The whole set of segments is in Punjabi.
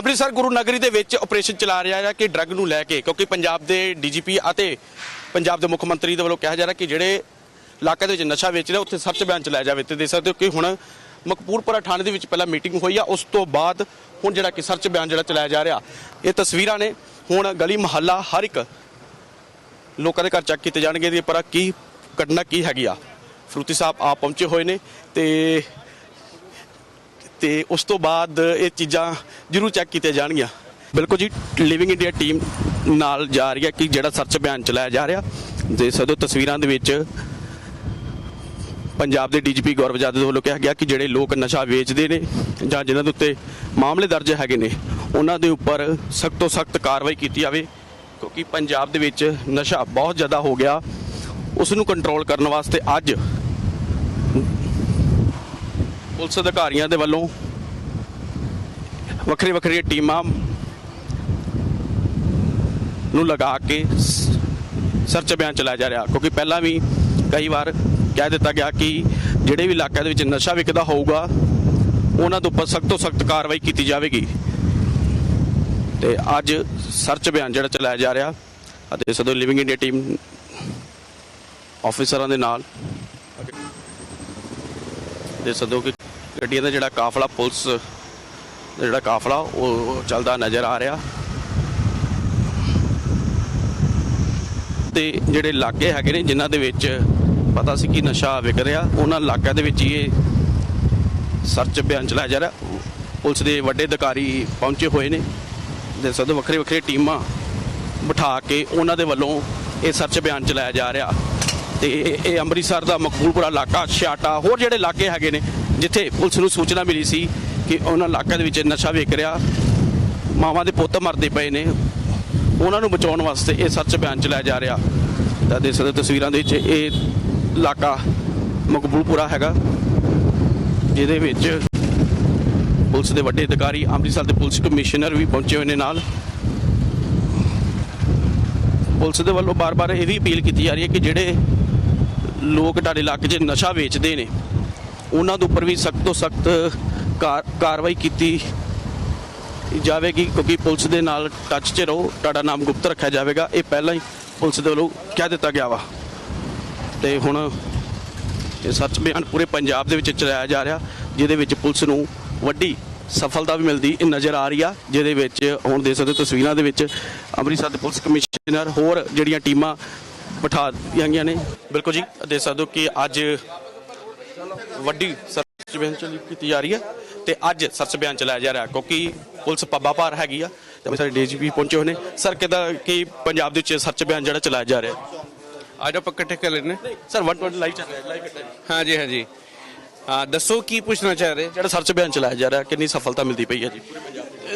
ਅੰਮ੍ਰਿਤਸਰ ਗੁਰੂ ਨਗਰੀ ਦੇ ਵਿੱਚ ਆਪਰੇਸ਼ਨ ਚਲਾ ਰਿਹਾ ਹੈ ਕਿ ਡਰੱਗ ਨੂੰ ਲੈ ਕੇ, ਕਿਉਂਕਿ ਪੰਜਾਬ ਦੇ ਡੀਜੀਪੀ ਅਤੇ ਪੰਜਾਬ ਦੇ ਮੁੱਖ ਮੰਤਰੀ ਦੇ ਵੱਲੋਂ ਕਿਹਾ ਜਾ ਰਿਹਾ ਕਿ ਜਿਹੜੇ ਇਲਾਕੇ ਦੇ ਵਿੱਚ ਨਸ਼ਾ ਵੇਚ ਰਿਹਾ, ਉੱਥੇ ਸਰਚ ਬਿਆਨ ਚਲਾਇਆ ਜਾਵੇ ਤੇ ਦੇ ਸਕਦੇ ਹੋ ਕਿ ਹੁਣ ਮਕਪੂਰਪੁਰਾ ਥਾਣੇ ਦੇ ਵਿੱਚ ਪਹਿਲਾਂ ਮੀਟਿੰਗ ਹੋਈ ਆ, ਉਸ ਤੋਂ ਬਾਅਦ ਹੁਣ ਜਿਹੜਾ ਕਿ ਸਰਚ ਬਿਆਨ ਜਿਹੜਾ ਚਲਾਇਆ ਜਾ ਰਿਹਾ। ਇਹ ਤਸਵੀਰਾਂ ਨੇ ਹੁਣ ਗਲੀ ਮਹੱਲਾ ਹਰ ਇੱਕ ਲੋਕਾਂ ਦੇ ਘਰ ਚੈੱਕ ਕੀਤੇ ਜਾਣਗੇ ਇਹਦੇ ਪਰ ਕੀ ਘਟਨਾ ਕੀ ਹੈਗੀ ਆ। ਫਰੂਤੀ ਸਾਹਿਬ ਆ ਪਹੁੰਚੇ ਹੋਏ ਨੇ ਤੇ ਤੇ ਉਸ ਤੋਂ ਬਾਅਦ ਇਹ ਚੀਜ਼ਾਂ ਜ਼ਰੂਰ ਚੈੱਕ ਕੀਤੀਆਂ ਜਾਣਗੀਆਂ। ਬਿਲਕੁਲ ਜੀ ਲਿਵਿੰਗ ਇੰਡੀਆ ਟੀਮ ਨਾਲ ਜਾ ਰਹੀ ਹੈ ਕਿ ਜਿਹੜਾ ਸਰਚ ਅਭਿਆਨ ਚਲਾਇਆ ਜਾ ਰਿਹਾ। ਦੇ ਸਦੋ ਤਸਵੀਰਾਂ ਦੇ ਵਿੱਚ ਪੰਜਾਬ ਦੇ ਡੀਜੀਪੀ ਗੌਰਵ ਜਾਦਵ ਦੇ ਵੱਲੋਂ ਕਿਹਾ ਗਿਆ ਕਿ ਜਿਹੜੇ ਲੋਕ ਨਸ਼ਾ ਵੇਚਦੇ ਨੇ ਜਾਂ ਜਿਨ੍ਹਾਂ ਦੇ ਉੱਤੇ ਮਾਮਲੇ ਦਰਜ ਹੈਗੇ ਨੇ, ਉਹਨਾਂ ਦੇ ਉੱਪਰ ਸਖਤ ਤੋਂ ਸਖਤ ਕਾਰਵਾਈ ਕੀਤੀ ਜਾਵੇ, ਕਿਉਂਕਿ ਪੰਜਾਬ ਦੇ ਵਿੱਚ ਨਸ਼ਾ ਬਹੁਤ ਜ਼ਿਆਦਾ ਹੋ ਗਿਆ। ਉਸ ਨੂੰ ਕੰਟਰੋਲ ਕਰਨ ਵਾਸਤੇ ਅੱਜ ਪੁਲਿਸ ਅਧਿਕਾਰੀਆਂ ਦੇ ਵੱਲੋਂ ਵੱਖਰੀ ਵੱਖਰੀਆਂ ਟੀਮਾਂ ਨੂੰ ਲਗਾ ਕੇ ਸਰਚ ਅਭਿਆਨ ਚਲਾਇਆ ਜਾ ਰਿਹਾ, ਕਿਉਂਕਿ ਪਹਿਲਾਂ ਵੀ ਕਈ ਵਾਰ ਕਹਿ ਦਿੱਤਾ ਗਿਆ ਕਿ ਜਿਹੜੇ ਵੀ ਇਲਾਕਿਆਂ ਦੇ ਵਿੱਚ ਨਸ਼ਾ ਵਿਕਦਾ ਹੋਊਗਾ, ਉਹਨਾਂ ਦੇ ਉੱਪਰ ਸਖਤ ਤੋਂ ਸਖਤ ਕਾਰਵਾਈ ਕੀਤੀ ਜਾਵੇਗੀ। ਤੇ ਅੱਜ ਸਰਚ ਅਭਿਆਨ ਜਿਹੜਾ ਚਲਾਇਆ ਜਾ ਰਿਹਾ ਅਤੇ ਸਦੋ ਲਿਵਿੰਗ ਇੰਡੀਆ ਟੀਮ ਆਫੀਸਰਾਂ ਦੇ ਨਾਲ। ਦੇ ਸਦੋ ਕਿ ਗੱਡੀਆਂ ਦਾ ਜਿਹੜਾ ਕਾਫਲਾ, ਪੁਲਿਸ ਜਿਹੜਾ ਕਾਫਲਾ, ਉਹ ਚੱਲਦਾ ਨਜ਼ਰ ਆ ਰਿਹਾ। ਤੇ ਜਿਹੜੇ ਇਲਾਕੇ ਹੈਗੇ ਨੇ, ਜਿਨ੍ਹਾਂ ਦੇ ਵਿੱਚ ਪਤਾ ਸੀ ਕਿ ਨਸ਼ਾ ਵਿਕ ਰਿਹਾ, ਉਹਨਾਂ ਇਲਾਕਿਆਂ ਦੇ ਵਿੱਚ ਹੀ ਇਹ ਸਰਚ ਅਭਿਆਨ ਚਲਾਇਆ ਜਾ ਰਿਹਾ। ਪੁਲਿਸ ਦੇ ਵੱਡੇ ਅਧਿਕਾਰੀ ਪਹੁੰਚੇ ਹੋਏ ਨੇ ਦੇ ਸਦ ਵੱਖਰੇ ਵੱਖਰੇ ਟੀਮਾਂ ਬਿਠਾ ਕੇ ਉਹਨਾਂ ਦੇ ਵੱਲੋਂ ਇਹ ਸਰਚ ਅਭਿਆਨ ਚਲਾਇਆ ਜਾ ਰਿਹਾ। ਤੇ ਇਹ- ਇਹ ਅੰਮ੍ਰਿਤਸਰ ਦਾ ਮਕਬੂਲਪੁਰਾ ਇਲਾਕਾ, ਛਿਆਟਾ, ਹੋਰ ਜਿਹੜੇ ਇਲਾਕੇ ਹੈਗੇ ਨੇ ਜਿੱਥੇ ਪੁਲਿਸ ਨੂੰ ਸੂਚਨਾ ਮਿਲੀ ਸੀ ਕਿ ਉਹਨਾਂ ਇਲਾਕਿਆਂ ਦੇ ਵਿੱਚ ਨਸ਼ਾ ਵਿਕ ਰਿਹਾ, ਮਾਵਾਂ ਦੇ ਪੁੱਤ ਮਰਦੇ ਪਏ ਨੇ। ਉਹਨਾਂ ਨੂੰ ਬਚਾਉਣ ਵਾਸਤੇ ਇਹ ਸੱਚ ਬਿਆਨ ਚਲਾਇਆ ਜਾ ਰਿਹਾ। ਤਾਂ ਦੇਖ ਸਕਦੇ ਤਸਵੀਰਾਂ ਦੇ ਵਿੱਚ ਇਹ ਇਲਾਕਾ ਮਕਬੂਲਪੁਰਾ ਹੈਗਾ, ਜਿਹਦੇ ਵਿੱਚ ਪੁਲਿਸ ਦੇ ਵੱਡੇ ਅਧਿਕਾਰੀ, ਅੰਮ੍ਰਿਤਸਰ ਦੇ ਪੁਲਿਸ ਕਮਿਸ਼ਨਰ ਵੀ ਪਹੁੰਚੇ ਹੋਏ ਨੇ ਨਾਲ। ਪੁਲਿਸ ਦੇ ਵੱਲੋਂ ਬਾਰ-ਬਾਰ ਇਹ ਵੀ ਅਪੀਲ ਕੀਤੀ ਜਾ ਰਹੀ ਹੈ ਕਿ ਜਿਹੜੇ ਲੋਕ ਤੁਹਾਡੇ ਇਲਾਕੇ 'ਚ ਨਸ਼ਾ ਵੇਚਦੇ ਨੇ ਉਹਨਾਂ ਦੇ ਉੱਪਰ ਵੀ ਸਖਤ ਤੋਂ ਸਖਤ ਕਾਰਵਾਈ ਕੀਤੀ ਜਾਵੇਗੀ, ਕਿਉਂਕਿ ਪੁਲਿਸ ਦੇ ਨਾਲ ਟੱਚ 'ਚ ਰਹੋ, ਤੁਹਾਡਾ ਨਾਮ ਗੁਪਤ ਰੱਖਿਆ ਜਾਵੇਗਾ। ਇਹ ਪਹਿਲਾਂ ਹੀ ਪੁਲਿਸ ਦੇ ਵੱਲੋਂ ਕਹਿ ਦਿੱਤਾ ਗਿਆ ਵਾ। ਤੇ ਹੁਣ ਇਹ ਸੱਚ ਬਿਆਨ ਪੂਰੇ ਪੰਜਾਬ ਦੇ ਵਿੱਚ ਚਲਾਇਆ ਜਾ ਰਿਹਾ, ਜਿਹਦੇ ਵਿੱਚ ਪੁਲਿਸ ਨੂੰ ਵੱਡੀ ਸਫਲਤਾ ਵੀ ਮਿਲਦੀ ਨਜ਼ਰ ਆ ਰਹੀ ਆ, ਜਿਹਦੇ ਵਿੱਚ ਹੁਣ ਦੇ ਸਕਦੇ ਹੋ ਤਸਵੀਰਾਂ ਦੇ ਵਿੱਚ ਅੰਮ੍ਰਿਤਸਰ ਦੇ ਪੁਲਿਸ ਕਮਿਸ਼ਨਰ ਹੋਰ ਜਿਹੜੀਆਂ ਟੀਮਾਂ ਬਿਠਾ ਦਿੱਤੀਆਂ ਗਈਆਂ ਨੇ। ਬਿਲਕੁਲ ਜੀ, ਦੇਖ ਸਕਦੇ ਹੋ ਕਿ ਅੱਜ ਵੱਡੀ ਸਰਚ ਬਿਆਨ ਚਲੀ ਕੀਤੀ ਜਾ ਰਹੀ ਹੈ ਤੇ ਅੱਜ ਸਰਚ ਬਿਆਨ ਚਲਾਇਆ ਜਾ ਰਿਹਾ ਕਿਉਂਕਿ ਪੁਲਿਸ ਪੱਬਾ ਭਾਰ ਹੈਗੀ ਆ ਤੇ ਸਾਡੇ ਡੀਜੀਪੀ ਪਹੁੰਚੇ ਹੋਏ ਨੇ। ਸਰ ਕਿਦਾਂ ਕਿ ਪੰਜਾਬ ਦੇ ਵਿੱਚ ਸਰਚ ਬਿਆਨ ਜਿਹੜਾ ਚਲਾਇਆ ਜਾ ਰਿਹਾ? ਜਾਓ ਆਪਾਂ ਇਕੱਠੇ ਕਰ ਲੈਣੇ ਸਰ 120 ਲਾਈਵ ਚੱਲ ਰਿਹਾ ਲਾਈਵ ਕੱਟਿਆ ਜੀ। ਹਾਂਜੀ ਹਾਂਜੀ। ਹਾਂ ਦੱਸੋ ਕੀ ਪੁੱਛਣਾ ਚਾਹ ਰਹੇ? ਜਿਹੜਾ ਸਰਚ ਬਿਆਨ ਚਲਾਇਆ ਜਾ ਰਿਹਾ ਕਿੰਨੀ ਸਫਲਤਾ ਮਿਲਦੀ ਪਈ ਹੈ ਜੀ?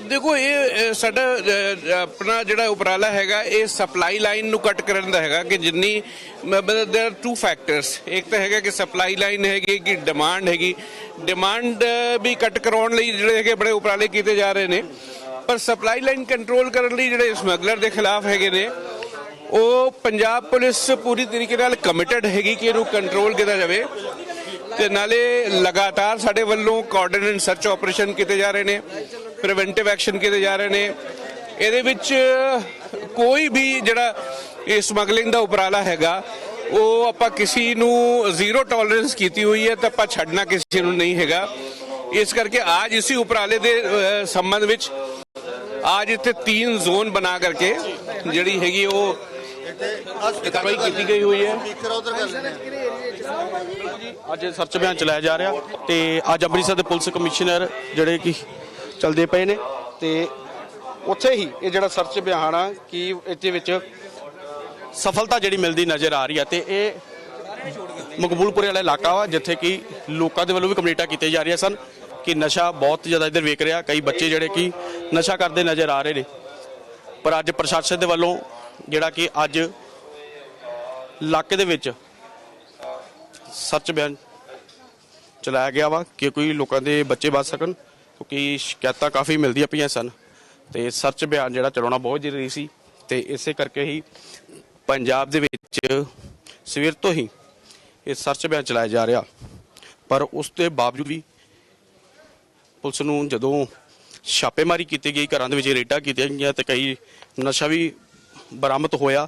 ਦੇਖੋ ਇਹ ਅ, ਸਾਡਾ ਅ, ਆਪਣਾ ਜਿਹੜਾ ਉਪਰਾਲਾ ਹੈਗਾ ਇਹ ਸਪਲਾਈ ਲਾਈਨ ਨੂੰ ਕੱਟ ਕਰਨ ਦਾ ਹੈਗਾ ਕਿ ਜਿੰਨੀ ਮਤਲਬ देयर आर ਟੂ ਫੈਕਟਰਸ ਇੱਕ ਤਾਂ ਹੈਗਾ ਕਿ ਸਪਲਾਈ ਲਾਈਨ ਹੈਗੀ ਕਿ ਡਿਮਾਂਡ ਹੈਗੀ ਡਿਮਾਂਡ ਵੀ ਕੱਟ ਕਰਾਉਣ ਲਈ ਜਿਹੜੇ ਹੈਗੇ ਬੜੇ ਉਪਰਾਲੇ ਕੀਤੇ ਜਾ ਰਹੇ ਨੇ ਪਰ ਸਪਲਾਈ ਲਾਈਨ ਕੰਟਰੋਲ ਕਰਨ ਲਈ ਜਿਹੜੇ ਸਮਗਲਰ ਦੇ ਖਿਲਾਫ ਹੈਗੇ ਨੇ ਉਹ ਪੰਜਾਬ ਪੁਲਿਸ ਪੂਰੀ ਤਰੀਕੇ ਨਾਲ ਕਮਿਟਡ ਹੈਗੀ ਕਿ ਇਹਨੂੰ ਕੰਟਰੋਲ ਕੀਤਾ ਜਾਵੇ ਤੇ ਨਾਲੇ ਲਗਾਤਾਰ ਸਾਡੇ ਵੱਲੋਂ ਕੋਆਰਡੀਨੇਟ ਸਰਚ ਆਪਰੇਸ਼ਨ ਕੀਤੇ ਜਾ ਰਹੇ ਨੇ ਪ੍ਰੀਵੈਂਟਿਵ ਐਕਸ਼ਨ ਕੀਤੇ ਜਾ ਰਹੇ ਨੇ। ਇਹਦੇ ਵਿੱਚ ਕੋਈ ਵੀ ਜਿਹੜਾ ਇਹ ਸਮਗਲਿੰਗ ਦਾ ਉਪਰਾਲਾ ਹੈਗਾ, ਉਹ ਆਪਾਂ ਕਿਸੇ ਨੂੰ ਜ਼ੀਰੋ ਟੋਲਰੈਂਸ ਕੀਤੀ ਹੋਈ ਹੈ ਤਾਂ ਆਪਾਂ ਛੱਡਣਾ ਕਿਸੇ ਨੂੰ ਨਹੀਂ ਹੈਗਾ। ਇਸ ਕਰਕੇ ਅੱਜ ਇਸੇ ਉਪਰਾਲੇ ਦੇ ਸੰਬੰਧ ਵਿੱਚ ਅੱਜ ਇੱਥੇ ਤਿੰਨ ਜ਼ੋਨ ਬਣਾ ਕਰਕੇ ਜਿਹੜੀ ਹੈਗੀ ਉਹ ਕਾਰਵਾਈ ਕੀਤੀ ਗਈ ਹੋਈ ਹੈ। ਅੱਜ ਸਰਚ ਬਿਆਨ ਚਲਾਇਆ ਜਾ ਰਿਹਾ ਤੇ ਅੱਜ ਅੰਮ੍ਰਿਤਸਰ ਦੇ ਪੁਲਿਸ ਕਮਿਸ਼ਨਰ ਜਿਹੜੇ ਕਿ ਚੱਲਦੇ ਪਏ ਨੇ ਤੇ ਉੱਥੇ ਹੀ ਇਹ ਜਿਹੜਾ ਸਰਚ ਬਿਆਨ ਆ ਕਿ ਇਹਦੇ ਵਿੱਚ ਸਫਲਤਾ ਜਿਹੜੀ ਮਿਲਦੀ ਨਜ਼ਰ ਆ ਰਹੀ ਆ ਤੇ ਇਹ ਮਕਬੂਲਪੁਰੇ ਵਾਲਾ ਇਲਾਕਾ ਵਾ, ਜਿੱਥੇ ਕਿ ਲੋਕਾਂ ਦੇ ਵੱਲੋਂ ਵੀ ਕੰਪਲੀਟਾਂ ਕੀਤੀਆਂ ਜਾ ਰਹੀਆਂ ਸਨ ਕਿ ਨਸ਼ਾ ਬਹੁਤ ਜ਼ਿਆਦਾ ਇੱਧਰ ਵੇਖ ਰਿਹਾ, ਕਈ ਬੱਚੇ ਜਿਹੜੇ ਕਿ ਨਸ਼ਾ ਕਰਦੇ ਨਜ਼ਰ ਆ ਰਹੇ ਨੇ। ਪਰ ਅੱਜ ਪ੍ਰਸ਼ਾਸਨ ਦੇ ਵੱਲੋਂ ਜਿਹੜਾ ਕਿ ਅੱਜ ਇਲਾਕੇ ਦੇ ਵਿੱਚ ਸੱਚ ਬਿਆਨ ਚਲਾਇਆ ਗਿਆ ਵਾ ਕਿ ਕੋਈ ਲੋਕਾਂ ਦੇ ਬੱਚੇ ਬਚ ਸਕਣ। ਕਿਉਂਕਿ ਸ਼ਿਕਾਇਤਾਂ ਕਾਫੀ ਮਿਲਦੀਆਂ ਪਈਆਂ ਸਨ ਤੇ ਸਰਚ ਬਿਆਨ ਜਿਹੜਾ ਚਲਾਉਣਾ ਬਹੁਤ ਜ਼ਰੂਰੀ ਸੀ ਤੇ ਇਸੇ ਕਰਕੇ ਹੀ ਪੰਜਾਬ ਦੇ ਵਿੱਚ ਸਵੇਰ ਤੋਂ ਹੀ ਇਹ ਸਰਚ ਬਿਆਨ ਚਲਾਇਆ ਜਾ ਰਿਹਾ। ਪਰ ਉਸ ਦੇ ਬਾਵਜੂਦ ਵੀ ਪੁਲਿਸ ਨੂੰ ਜਦੋਂ ਛਾਪੇਮਾਰੀ ਕੀਤੀ ਗਈ, ਘਰਾਂ ਦੇ ਵਿੱਚ ਰੇਡਾਂ ਕੀਤੀਆਂ ਗਈਆਂ ਤੇ ਕਈ ਨਸ਼ਾ ਵੀ ਬਰਾਮਦ ਹੋਇਆ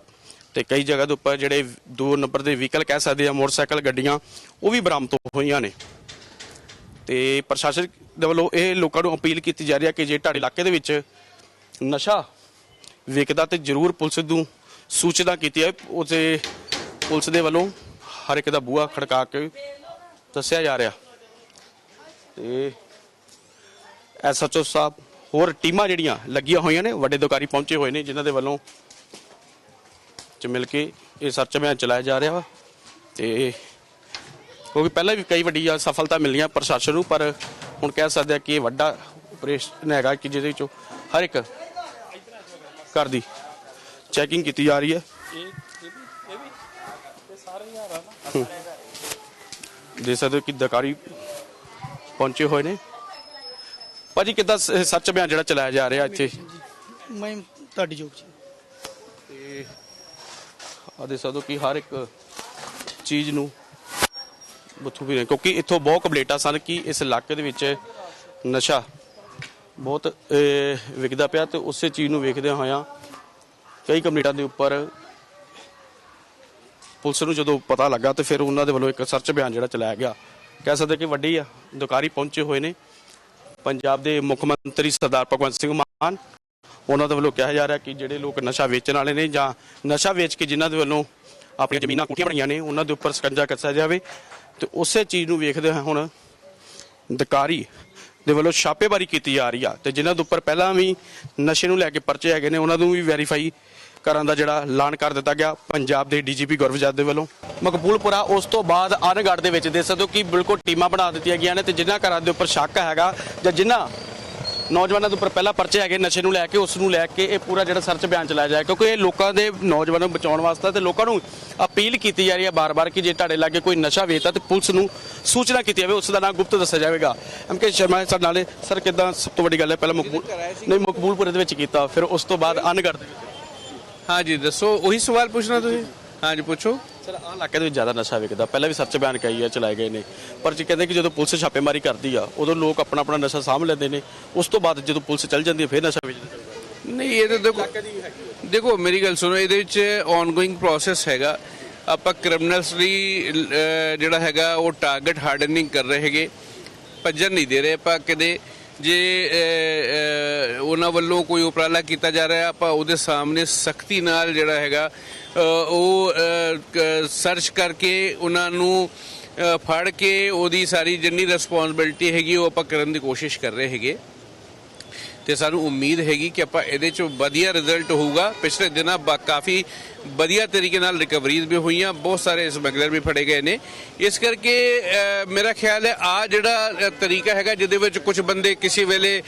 ਤੇ ਕਈ ਜਗ੍ਹਾ ਦੇ ਉੱਪਰ ਜਿਹੜੇ ਦੋ ਨੰਬਰ ਦੇ ਵਹੀਕਲ ਕਹਿ ਸਕਦੇ ਆ, ਮੋਟਰਸਾਈਕਲ, ਗੱਡੀਆਂ, ਉਹ ਵੀ ਬਰਾਮਦ ਹੋਈਆਂ ਨੇ। ਤੇ ਪ੍ਰਸ਼ਾਸਨ ਦੇ ਵੱਲੋਂ ਇਹ ਲੋਕਾਂ ਨੂੰ ਅਪੀਲ ਕੀਤੀ ਜਾ ਰਹੀ ਹੈ ਕਿ ਜੇ ਤੁਹਾਡੇ ਇਲਾਕੇ ਦੇ ਵਿੱਚ ਨਸ਼ਾ ਵਿਕਦਾ ਤੇ ਜ਼ਰੂਰ ਪੁਲਿਸ ਨੂੰ ਸੂਚਨਾ ਕੀਤੀ ਹੈ ਉਸੇ ਪੁਲਿਸ ਦੇ ਵੱਲੋਂ ਹਰ ਇੱਕ ਦਾ ਬੂਹਾ ਖੜਕਾ ਕੇ ਦੱਸਿਆ ਜਾ ਰਿਹਾ। ਤੇ ਐਸਐਚਓ ਸਾਹਿਬ, ਹੋਰ ਟੀਮਾਂ ਜਿਹੜੀਆਂ ਲੱਗੀਆਂ ਹੋਈਆਂ ਨੇ, ਵੱਡੇ ਅਧਿਕਾਰੀ ਪਹੁੰਚੇ ਹੋਏ ਨੇ, ਜਿਨ੍ਹਾਂ ਦੇ ਵੱਲੋਂ ਚ ਮਿਲ ਕੇ ਇਹ ਸਰਚ ਅਭਿਆਨ ਚਲਾਇਆ ਜਾ ਰਿਹਾ ਵਾ। ਤੇ ਕਿਉਂਕਿ ਪਹਿਲਾਂ ਵੀ ਕਈ ਵੱਡੀਆਂ ਸਫਲਤਾ ਮਿਲੀਆਂ ਪ੍ਰਸ਼ਾਸਨ ਨੂੰ ਪਰ ਹੁਣ ਕਹਿ ਸਕਦੇ ਆ ਕਿ ਇਹ ਵੱਡਾ ਆਪਰੇਸ਼ਨ ਹੈਗਾ ਕਿ ਜਿਹਦੇ ਵਿੱਚੋਂ ਹਰ ਇੱਕ ਘਰ ਦੀ ਚੈਕਿੰਗ ਕੀਤੀ ਜਾ ਰਹੀ ਹੈ। ਦੇਖ ਸਕਦੇ ਹੋ ਕਿ ਅਧਿਕਾਰੀ ਪਹੁੰਚੇ ਹੋਏ ਨੇ। ਭਾਜੀ ਕਿੱਦਾਂ ਸ- ਸਰਚ ਅਭਿਆਨ ਜਿਹੜਾ ਚਲਾਇਆ ਜਾ ਰਿਹਾ ਇੱਥੇ? ਮੈਂ ਤੁਹਾਡੀ ਜੋਬ 'ਚ। ਤੇ ਆ ਦੇ ਸਕਦੇ ਹੋ ਕਿ ਹਰ ਇੱਕ ਚੀਜ਼ ਨੂੰ ਬਥੂ ਵੀ ਨੇ, ਕਿਉਂਕਿ ਇੱਥੋਂ ਬਹੁਤ ਕੰਪਲੇਂਟਾਂ ਸਨ ਕਿ ਇਸ ਇਲਾਕੇ ਦੇ ਵਿੱਚ ਨਸ਼ਾ ਬਹੁਤ ਵਿਕਦਾ ਪਿਆ ਤੇ ਉਸੇ ਚੀਜ਼ ਨੂੰ ਵੇਖਦੇ ਹੋਇਆਂ ਕਈ ਕੰਪਲੇਂਟਾਂ ਦੇ ਉੱਪਰ ਪੁਲਿਸ ਨੂੰ ਜਦੋਂ ਪਤਾ ਲੱਗਾ ਤੇ ਫਿਰ ਉਹਨਾਂ ਦੇ ਵੱਲੋਂ ਇੱਕ ਸਰਚ ਅਭਿਆਨ ਜਿਹੜਾ ਚਲਾਇਆ ਗਿਆ। ਕਹਿ ਸਕਦੇ ਕਿ ਵੱਡੀ ਦੁਕਾਰੀ ਪਹੁੰਚੇ ਹੋਏ ਨੇ। ਪੰਜਾਬ ਦੇ ਮੁੱਖ ਮੰਤਰੀ ਸਰਦਾਰ ਭਗਵੰਤ ਸਿੰਘ ਮਾਨ, ਉਹਨਾਂ ਦੇ ਵੱਲੋਂ ਕਿਹਾ ਜਾ ਰਿਹਾ ਕਿ ਜਿਹੜੇ ਲੋਕ ਨਸ਼ਾ ਵੇਚਣ ਵਾਲੇ ਨੇ ਜਾਂ ਨਸ਼ਾ ਵੇਚ ਕੇ ਜਿਨ੍ਹਾਂ ਦੇ ਵੱਲੋਂ ਆਪਣੀਆਂ ਜ਼ਮੀਨਾਂ ਕੋਠੀਆਂ ਬਣੀਆਂ ਨੇ, ਉਹਨਾਂ ਦੇ ਉੱਪਰ ਸਕੰਜਾ ਕੱਸਿਆ ਜਾਵੇ। ਤੇ ਉਸੇ ਚੀਜ਼ ਨੂੰ ਵੇਖਦੇ ਹੋਏ ਹੁਣ ਅਧਿਕਾਰੀ ਦੇ ਵੱਲੋਂ ਛਾਪੇਮਾਰੀ ਕੀਤੀ ਜਾ ਰਹੀ ਆ ਤੇ ਜਿਨ੍ਹਾਂ ਦੇ ਉੱਪਰ ਪਹਿਲਾਂ ਵੀ ਨਸ਼ੇ ਨੂੰ ਲੈ ਕੇ ਪਰਚੇ ਹੈਗੇ ਨੇ, ਉਹਨਾਂ ਨੂੰ ਵੀ ਵੈਰੀਫਾਈ ਕਰਨ ਦਾ ਜਿਹੜਾ ਐਲਾਨ ਕਰ ਦਿੱਤਾ ਗਿਆ ਪੰਜਾਬ ਦੇ ਡੀਜੀਪੀ ਗੁਰਵਜਾਤ ਦੇ ਵੱਲੋਂ। ਮਕਬੂਲਪੁਰਾ ਉਸ ਤੋਂ ਬਾਅਦ ਅਨਗੜ ਦੇ ਵਿੱਚ ਦੇਖ ਸਕਦੇ ਹੋ ਕਿ ਬਿਲਕੁਲ ਟੀਮਾਂ ਬਣਾ ਦਿੱਤੀਆਂ ਗਈਆਂ ਨੇ ਤੇ ਜਿਨ੍ਹਾਂ ਘਰਾਂ ਦੇ ਉੱਪਰ ਸ਼ੱਕ ਹੈਗਾ ਜਾਂ ਜਿਨ੍ਹਾਂ ਨੌਜਵਾਨਾਂ ਦੇ ਉੱਪਰ ਪਹਿਲਾਂ ਪਰਚੇ ਹੈਗੇ ਨਸ਼ੇ ਨੂੰ ਲੈ ਕੇ ਉਸ ਨੂੰ ਲੈ ਕੇ ਇਹ ਪੂਰਾ ਜਿਹੜਾ ਸਰਚ ਬਿਆਨ ਚਲਾਇਆ ਜਾਏ ਕਿਉਂਕਿ ਇਹ ਲੋਕਾਂ ਦੇ ਨੌਜਵਾਨਾਂ ਨੂੰ ਬਚਾਉਣ ਵਾਸਤੇ ਤੇ ਲੋਕਾਂ ਨੂੰ ਅਪੀਲ ਕੀਤੀ ਜਾ ਰਹੀ ਹੈ ਬਾਰ-ਬਾਰ ਕਿ ਜੇ ਤੁਹਾਡੇ ਲਾਗੇ ਕੋਈ ਨਸ਼ਾ ਵੇਚਦਾ ਤੇ ਪੁਲਿਸ ਨੂੰ ਸੂਚਨਾ ਕੀਤੀ ਜਾਵੇ ਉਸ ਦਾ ਨਾਮ ਗੁਪਤ ਦੱਸਿਆ ਜਾਵੇਗਾ। ਐਮਕੇ ਸ਼ਰਮਾ ਸਾਡੇ ਨਾਲੇ ਸਰ ਕਿਦਾਂ? ਸਭ ਤੋਂ ਵੱਡੀ ਗੱਲ ਹੈ ਪਹਿਲਾਂ ਮਕਬੂਲ ਨਹੀਂ ਮਕਬੂਲਪੁਰੇ ਦੇ ਵਿੱਚ ਕੀਤਾ ਫਿਰ ਉਸ ਤੋਂ ਬਾਅਦ ਅਨਗੜ ਦੇ ਵਿੱਚ। ਹਾਂਜੀ ਦੱਸੋ ਉਹੀ ਸਵਾਲ ਪੁੱਛਣਾ ਤੁਸੀਂ? ਹਾਂਜੀ ਪੁੱਛੋ। ਸਰ ਆਹ ਇਲਾਕੇ ਦੇ ਵਿੱਚ ਜ਼ਿਆਦਾ ਨਸ਼ਾ ਵਿਕਦਾ। ਪਹਿਲਾਂ ਵੀ ਸਰਚ ਬਿਆਨ ਕਈ ਆ ਚਲਾਏ ਗਏ ਨੇ। ਪਰ ਜੀ ਕਹਿੰਦੇ ਕਿ ਜਦੋਂ ਪੁਲਿਸ ਛਾਪੇਮਾਰੀ ਕਰਦੀ ਆ ਉਦੋਂ ਲੋਕ ਆਪਣਾ ਆਪਣਾ ਨਸ਼ਾ ਸਾਂਭ ਲੈਂਦੇ ਨੇ। ਉਸ ਤੋਂ ਬਾਅਦ ਜਦੋਂ ਪੁਲਿਸ ਚੱਲ ਜਾਂਦੀ ਹੈ ਫਿਰ ਨਸ਼ਾ ਵੇਚਦੇ ਨਹੀਂ ਇਹ ਤਾਂ ਦੇਖੋ ਦੇਖੋ ਮੇਰੀ ਗੱਲ ਸੁਣੋ ਇਹਦੇ ਵਿੱਚ ਆਨਗੋਇੰਗ ਪ੍ਰੋਸੈਸ ਹੈਗਾ। ਆਪਾਂ ਕ੍ਰਿਮੀਨਲਸ ਲਈ ਅਹ, ਜਿਹੜਾ ਹੈਗਾ ਉਹ ਟਾਰਗੇਟ ਹਾਰਡਨਿੰਗ ਕਰ ਰਹੇ ਹੈਗੇ। ਭੱਜਣ ਨਹੀਂ ਦੇ ਰਹੇ। ਆਪਾਂ ਕਦੇ ਜੇ ਅਹ, ਅਹ, ਉਹਨਾਂ ਵੱਲੋਂ ਕੋਈ ਉਪਰਾਲਾ ਕੀਤਾ ਜਾ ਰਿਹਾ ਆਪਾਂ ਉਹਦੇ ਸਾਹਮਣੇ ਸਖਤੀ ਨਾਲ ਜਿਹੜਾ ਹੈਗਾ ਉਹ ਸਰਚ ਕਰਕੇ ਉਹਨਾਂ ਨੂੰ ਫੜ ਕੇ ਉਹਦੀ ਸਾਰੀ ਜਿੰਨੀ ਰਿਸਪੌਂਸਿਬਿਲਟੀ ਹੈਗੀ ਉਹ ਆਪਾਂ ਕਰਨ ਦੀ ਕੋਸ਼ਿਸ਼ ਕਰ ਰਹੇ ਹੈਗੇ। ਤੇ ਸਾਨੂੰ ਉਮੀਦ ਹੈਗੀ ਕਿ ਆਪਾਂ ਇਹਦੇ ਚ ਵਧੀਆ ਰਿਜ਼ਲਟ ਹੋਊਗਾ। ਪਿਛਲੇ ਦਿਨਾਂ ਬਾ- ਕਾਫੀ ਵਧੀਆ ਤਰੀਕੇ ਨਾਲ ਰਿਕਵਰੀਜ਼ ਵੀ ਹੋਈਆਂ, ਬਹੁਤ ਸਾਰੇ ਸਮਗਲਰ ਵੀ ਫੜੇ ਗਏ ਨੇ। ਇਸ ਕਰਕੇ ਮੇਰਾ ਖਿਆਲ ਹੈ, ਆ ਜਿਹੜਾ ਤਰੀਕਾ ਹੈਗਾ, ਜਿਹਦੇ ਵਿੱਚ ਕੁਝ ਬੰਦੇ ਕਿਸੇ ਵੇਲੇ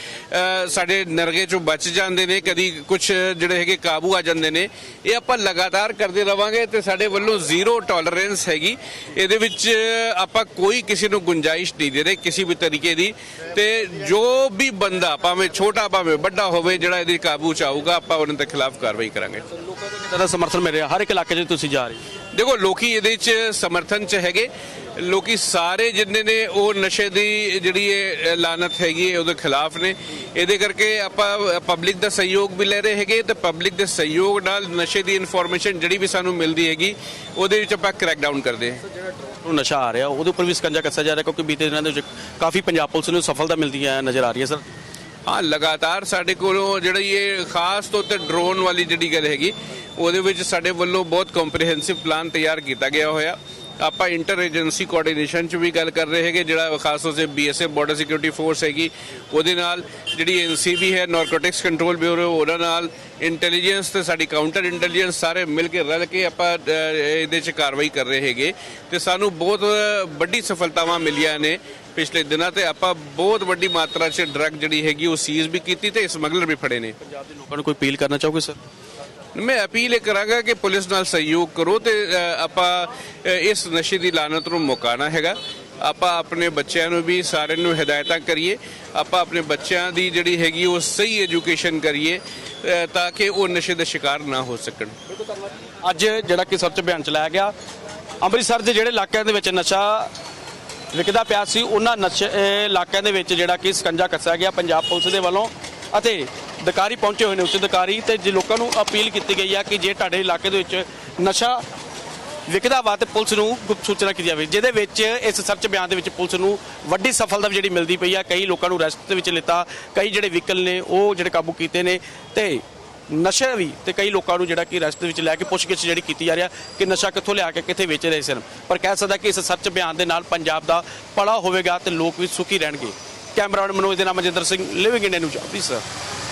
ਸਾਡੇ ਨਰਗੇ ਚੋਂ ਬਚ ਜਾਂਦੇ ਨੇ, ਕਦੀ ਕੁਝ ਜਿਹੜੇ ਹੈਗੇ ਕਾਬੂ ਆ ਜਾਂਦੇ ਨੇ, ਇਹ ਆਪਾਂ ਲਗਾਤਾਰ ਕਰਦੇ ਰਵਾਂਗੇ ਤੇ ਸਾਡੇ ਵੱਲੋਂ ਜ਼ੀਰੋ ਟੋਲਰੈਂਸ ਹੈਗੀ। ਇਹਦੇ ਵਿੱਚ ਆਪਾਂ ਕੋਈ ਕਿਸੇ ਨੂੰ ਗੁੰਜਾਇਸ਼ ਨਹੀਂ ਦੇ ਰਹੇ, ਕਿਸੇ ਵੀ ਤਰੀਕੇ ਦੀ। ਤੇ ਜੋ ਵੀ ਬੰਦਾ, ਭਾਵੇਂ ਛੋਟਾ, ਭਾਵੇਂ ਵੱਡਾ ਹੋਵੇ, ਜਿਹੜਾ ਇਹਦੇ ਕਾਬੂ ਚ ਆਊਗਾ, ਆਪਾਂ ਉਹਨਾਂ ਦੇ ਖਿਲਾਫ ਕਾਰਵਾਈ ਕਰਾਂਗੇ। ਲੋਕਾਂ ਦਾ ਕਿਦਾਂ ਸਮਰਥਨ ਮਿਲ ਰਿਹਾ, ਹਰ ਇੱਕ ਇਲਾਕੇ 'ਚ ਤੁਸੀਂ ਜਾ ਰਹੇ ਹੋ। ਦੇਖੋ, ਲੋਕੀ ਇਹਦੇ ਚ ਸਮਰਥਨ ਚ ਹੈਗੇ। ਲੋਕੀ ਸਾਰੇ ਜਿੰਨੇ ਨੇ ਉਹ ਨਸ਼ੇ ਦੀ ਜਿਹੜੀ ਇਹ ਲਾਨਤ ਹੈਗੀ ਉਹਦੇ ਖਿਲਾਫ ਨੇ। ਇਹਦੇ ਕਰਕੇ ਆਪਾਂ ਪਬਲਿਕ ਦਾ ਸਹਿਯੋਗ ਵੀ ਲੈ ਰਹੇ ਹੈਗੇ, ਤੇ ਪਬਲਿਕ ਦੇ ਸਹਿਯੋਗ ਨਾਲ ਨਸ਼ੇ ਦੀ ਇਨਫੋਰਮੇਸ਼ਨ ਜਿਹੜੀ ਵੀ ਸਾਨੂੰ ਮਿਲਦੀ ਹੈਗੀ, ਉਹਦੇ ਵਿੱਚ ਆਪਾਂ ਕ੍ਰੈਕ ਡਾਊਨ ਕਰਦੇ ਹਾਂ। ਨੂੰ ਨਸ਼ਾ ਆ ਰਿਹਾ, ਉਹਦੇ ਉੱਪਰ ਵੀ ਸਕੰਜਾ ਕੱਸਿਆ ਜਾ ਰਿਹਾ, ਕਿਉਂਕਿ ਬੀਤੇ ਦਿਨਾਂ ਦੇ ਵਿੱਚ ਕਾਫੀ ਪੰਜਾਬ ਪੁਲਿਸ ਨੂੰ ਸਫਲਤਾ ਮਿਲਦੀ ਹੈ, ਨਜ਼ਰ ਆ ਰਹੀ ਹੈ, ਸਰ। ਹਾਂ ਲਗਾਤਾਰ ਸਾਡੇ ਕੋਲੋਂ ਜਿਹੜੀ ਇਹ ਖਾਸ ਤੌਰ ਤੇ ਡਰੋਨ ਵਾਲੀ ਜਿਹੜੀ ਗੱਲ ਹੈਗੀ, ਉਹਦੇ ਵਿੱਚ ਸਾਡੇ ਵੱਲੋਂ ਬਹੁਤ ਕੰਪਰੀਹੈਂਸਿਵ ਪਲਾਨ ਤਿਆਰ ਕੀਤਾ ਗਿਆ ਹੋਇਆ। ਆਪਾਂ ਇੰਟਰ ਏਜੰਸੀ ਕੋਆਰਡੀਨੇਸ਼ਨ ਚ ਵੀ ਗੱਲ ਕਰ ਰਹੇ ਹੈਗੇ, ਜਿਹੜਾ ਖਾਸ ਤੌਰ ਤੇ ਬੀਐਸਐਫ ਬਾਰਡਰ ਸਿਕਿਉਰਿਟੀ ਫੋਰਸ ਹੈਗੀ, ਉਹਦੇ ਨਾਲ ਜਿਹੜੀ ਐਨਸੀਬੀ ਹੈ ਨਾਰਕੋਟਿਕਸ ਕੰਟਰੋਲ ਬਿਊਰੋ ਉਹਨਾਂ ਨਾਲ ਇੰਟੈਲੀਜੈਂਸ ਤੇ ਸਾਡੀ ਕਾਊਂਟਰ ਇੰਟੈਲੀਜੈਂਸ ਸਾਰੇ ਮਿਲ ਕੇ ਰਲ ਕੇ ਆਪਾਂ ਇਹਦੇ ਚ ਕਾਰਵਾਈ ਕਰ ਰਹੇ ਹੈਗੇ। ਤੇ ਸਾਨੂੰ ਬਹੁਤ ਵੱਡੀ ਸਫਲਤਾਵਾਂ ਮਿਲੀਆਂ ਨੇ। ਪਿਛਲੇ ਦਿਨਾਂ ਤੇ ਆਪਾਂ ਬਹੁਤ ਵੱਡੀ ਮਾਤਰਾ 'ਚ ਡਰੱਗ ਜਿਹੜੀ ਹੈਗੀ ਉਹ ਸੀਜ਼ ਵੀ ਕੀਤੀ ਤੇ ਸਮਗਲਰ ਵੀ ਫੜੇ ਨੇ। ਪੰਜਾਬ ਦੇ ਲੋਕਾਂ ਨੂੰ ਕੋਈ ਅਪੀਲ ਕਰਨਾ ਚਾਹੋਗੇ ਸਰ? ਮੈਂ ਅਪੀਲ ਇਹ ਕਰਾਂਗਾ ਕਿ ਪੁਲਿਸ ਨਾਲ ਸਹਿਯੋਗ ਕਰੋ ਤੇ ਆਪਾਂ ਇਸ ਨਸ਼ੇ ਦੀ ਲਾਨਤ ਨੂੰ ਮੁਕਾਣਾ ਹੈਗਾ। ਆਪਾਂ ਆਪਣੇ ਬੱਚਿਆਂ ਨੂੰ ਵੀ ਸਾਰਿਆਂ ਨੂੰ ਹਦਾਇਤਾਂ ਕਰੀਏ। ਆਪਾਂ ਆਪਣੇ ਬੱਚਿਆਂ ਦੀ ਜਿਹੜੀ ਹੈਗੀ ਉਹ ਸਹੀ ਐਜੂਕੇਸ਼ਨ ਕਰੀਏ ਤਾਂ ਕਿ ਉਹ ਨਸ਼ੇ ਦਾ ਸ਼ਿਕਾਰ ਨਾ ਹੋ ਸਕਣ। ਅੱਜ ਜਿਹੜਾ ਕਿ ਸਰਚ ਅਭਿਆਨ ਚਲਾਇਆ ਗਿਆ ਅੰਮ੍ਰਿਤਸਰ ਦੇ ਜਿਹੜੇ ਇਲਾਕਿਆਂ ਦੇ ਵਿੱਚ ਨਸ਼ਾ ਵਿਕਦਾ ਪਿਆ ਸੀ, ਉਹਨਾਂ ਨਸ਼ੇ ਇਲਾਕਿਆਂ ਦੇ ਵਿੱਚ ਜਿਹੜਾ ਕਿ ਸਕੰਜਾ ਕੱਸਿਆ ਗਿਆ ਪੰਜਾਬ ਪੁਲਿਸ ਦੇ ਵੱਲੋਂ ਅਤੇ ਅਧਿਕਾਰੀ ਪਹੁੰਚੇ ਹੋਏ ਨੇ ਉੱਚ ਅਧਿਕਾਰੀ ਤੇ ਜੇ ਲੋਕਾਂ ਨੂੰ ਅਪੀਲ ਕੀਤੀ ਗਈ ਆ ਕਿ ਜੇ ਤੁਹਾਡੇ ਇਲਾਕੇ ਦੇ ਵਿੱਚ ਨਸ਼ਾ ਵਿਕਦਾ ਵਾ ਤੇ ਪੁਲਿਸ ਨੂੰ ਗੁਪਤ ਸੂਚਨਾ ਕੀਤੀ ਜਾਵੇ, ਜਿਹਦੇ ਵਿੱਚ ਇਸ ਸਰਚ ਬਿਆਨ ਦੇ ਵਿੱਚ ਪੁਲਿਸ ਨੂੰ ਵੱਡੀ ਸਫਲਤਾ ਵੀ ਜਿਹੜੀ ਮਿਲਦੀ ਪਈ ਆ, ਕਈ ਲੋਕਾਂ ਨੂੰ ਅਰੈਸਟ ਦੇ ਵਿੱਚ ਲਿੱਤਾ, ਕਈ ਜਿਹੜੇ ਵਹੀਕਲ ਨੇ ਉਹ ਜਿਹੜੇ ਕਾਬੂ ਕੀਤੇ ਨੇ ਤੇ ਨਸ਼ਾ ਵੀ ਤੇ ਕਈ ਲੋਕਾਂ ਨੂੰ ਜਿਹੜਾ ਕਿ ਅਰੈਸਟ ਵਿੱਚ ਲੈ ਕੇ ਪੁੱਛਗਿੱਛ ਜਿਹੜੀ ਕੀਤੀ ਜਾ ਰਹੀ ਆ ਕਿ ਨਸ਼ਾ ਕਿੱਥੋਂ ਲਿਆ ਕੇ ਕਿੱਥੇ ਵੇਚ ਰਹੇ ਸਨ। ਪਰ ਕਹਿ ਸਕਦਾ ਕਿ ਇਸ ਸਰਚ ਬਿਆਨ ਦੇ ਨਾਲ ਪੰਜਾਬ ਦਾ ਪੜਾ ਹੋਵੇਗਾ ਤੇ ਲੋਕ ਵੀ ਸੁਖੀ ਰਹਿਣਗੇ। ਕੈਮਰਾਮੈਨ ਮਨੋਜ ਦੇ ਨਾਮ Manjinder Singh living India news officer